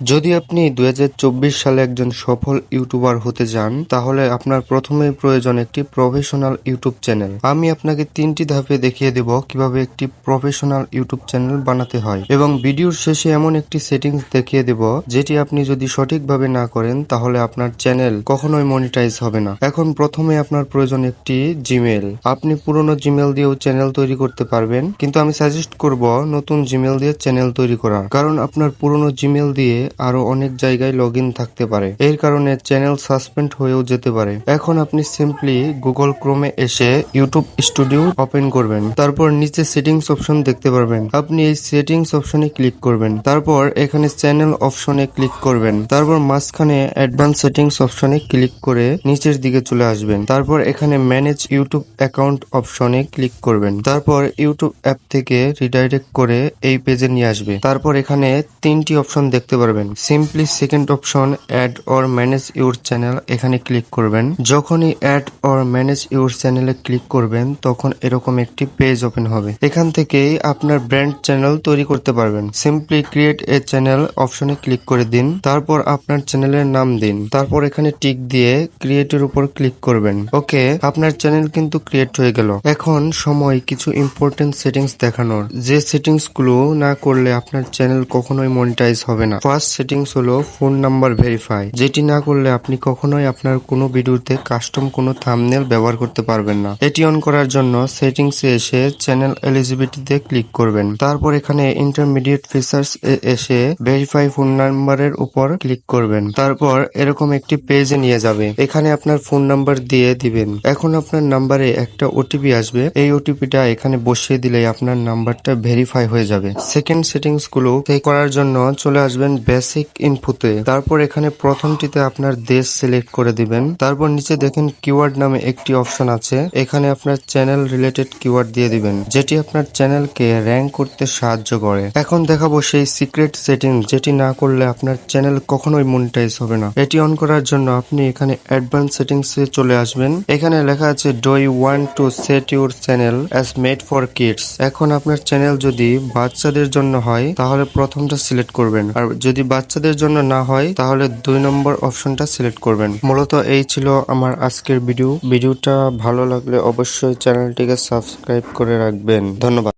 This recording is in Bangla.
যদি আপনি দু হাজার চব্বিশ সালে একজন সফল ইউটিউবার হতে চান তাহলে আপনার প্রথমেই প্রয়োজন একটি প্রফেশনাল ইউটিউব চ্যানেল। আমি আপনাকে তিনটি ধাপে দেখিয়ে দেব কীভাবে একটি প্রফেশনাল ইউটিউব চ্যানেল বানাতে হয়। এবং ভিডিওর শেষে এমন একটি সেটিংস দেখিয়ে দেব, যেটি আপনি যদি সঠিকভাবে না করেন, তাহলে আপনার চ্যানেল কখনোই মনিটাইজ হবে না। এখন প্রথমে আপনার প্রয়োজন একটি জিমেল আপনি পুরনো জিমেল দিয়েও চ্যানেল তৈরি করতে পারবেন, কিন্তু আমি সাজেস্ট করব নতুন জিমেল দিয়ে চ্যানেল তৈরি করার। কারণ আপনার পুরনো জিমেল দিয়ে আরও অনেক জায়গায় লগ থাকতে পারে। এর কারণে চ্যানেল সাসপেন্ড হয়েও যেতে পারে। এখন আপনি সিম্পলি গুগল ক্রোমে এসে ইউটিউব স্টুডিও ওপেন করবেন। তারপর নিচে সেটিংস অপশন দেখতে পারবেন। আপনি এই সেটিংস অপশনে ক্লিক করবেন। তারপর এখানে চ্যানেল অপশনে ক্লিক করবেন। তারপর মাঝখানে অ্যাডভান্স সেটিংস অপশনে ক্লিক করে নিচের দিকে চলে আসবেন। তারপর এখানে ম্যানেজ ইউটিউব অ্যাকাউন্ট অপশনে ক্লিক করবেন। তারপর ইউটিউব অ্যাপ থেকে রিডাইরেক্ট করে এই পেজে নিয়ে আসবে। তারপর এখানে তিনটি অপশন দেখতে পারবেন। Simply second option add or manage your channel এখানে ক্লিক করবেন। যখনই অ্যাড অর ম্যানেজ ইউর চ্যানেলে ক্লিক করবেন, তখন এরকম একটি পেজ ওপেন হবে। এখান থেকেই আপনার ব্র্যান্ড চ্যানেল তৈরি করতে পারবেন। সিম্পলি ক্রিয়েট এ চ্যানেল অপশনে ক্লিক করে দিন। তারপর আপনার চ্যানেলের নাম দিন। তারপর এখানে টিক দিয়ে ক্রিয়েটের উপর ক্লিক করবেন। ওকে আপনার চ্যানেল কিন্তু ক্রিয়েট হয়ে গেল। এখন সময়, কিছু ইম্পর্টেন্ট সেটিংস দেখানোর। যে সেটিংসগুলো না করলে আপনার চ্যানেল কখনোই মনিটাইজ হবে না। ফার্স্ট সেটিংস হলো ফোন নাম্বার ভেরিফাই যেটি না করলে আপনি কখনোই আপনার কোনো ভিডিওতে কাস্টম কোনো থামনেল ব্যবহার করতে পারবেন না। এটি অন করার জন্য সেটিংসে এসে চ্যানেল এলিজিবিলিটিতে ক্লিক করবেন। তারপর এখানে ইন্টারমিডিয়েট ফিচার্স এ এসে ভেরিফাই ফোন নাম্বারের উপর ক্লিক করবেন। তারপর এরকম একটি পেজে নিয়ে যাবে। এখানে আপনার ফোন নাম্বার দিয়ে দিবেন। এখন আপনার নাম্বারে একটা ওটিপি আসবে। এই ওটিপিটা এখানে বসিয়ে দিলে আপনার নাম্বারটা ভেরিফাই হয়ে যাবে। সেকেন্ড সেটিংসগুলো করার জন্য চলে আসবেন বেসিক ইনপুটে তারপর এখানে প্রথমটিতে আপনার দেশ সিলেক্ট করে দিবেন। তারপর নিচে দেখেন কিওয়ার্ড নামে একটি অপশন আছে। এখানে আপনার চ্যানেল রিলেটেড কিওয়ার্ড দিয়ে দিবেন, যেটি আপনার চ্যানেলকে র্যাঙ্ক করতে সাহায্য করে। এখন দেখাবো সেই সিক্রেট সেটিং যেটি না করলে আপনার চ্যানেল কখনোই মনিটাইজ হবে না। এটি অন করার জন্য আপনি এখানে অ্যাডভান্স সেটিংস এ চলে আসবেন। এখানে লেখা আছে do you want to set your channel as made for kids এখন আপনার চ্যানেল যদি বাচ্চাদের জন্য হয়, তাহলে প্রথমটা সিলেক্ট করবেন। আর যদি বাচ্চাদের জন্য না হয়, তাহলে দুই নম্বর অপশনটা সিলেক্ট করবেন। মূলত এই ছিল আমার আজকের ভিডিও। ভিডিওটা ভালো লাগলে অবশ্যই চ্যানেলটিকে সাবস্ক্রাইব করে রাখবেন। ধন্যবাদ।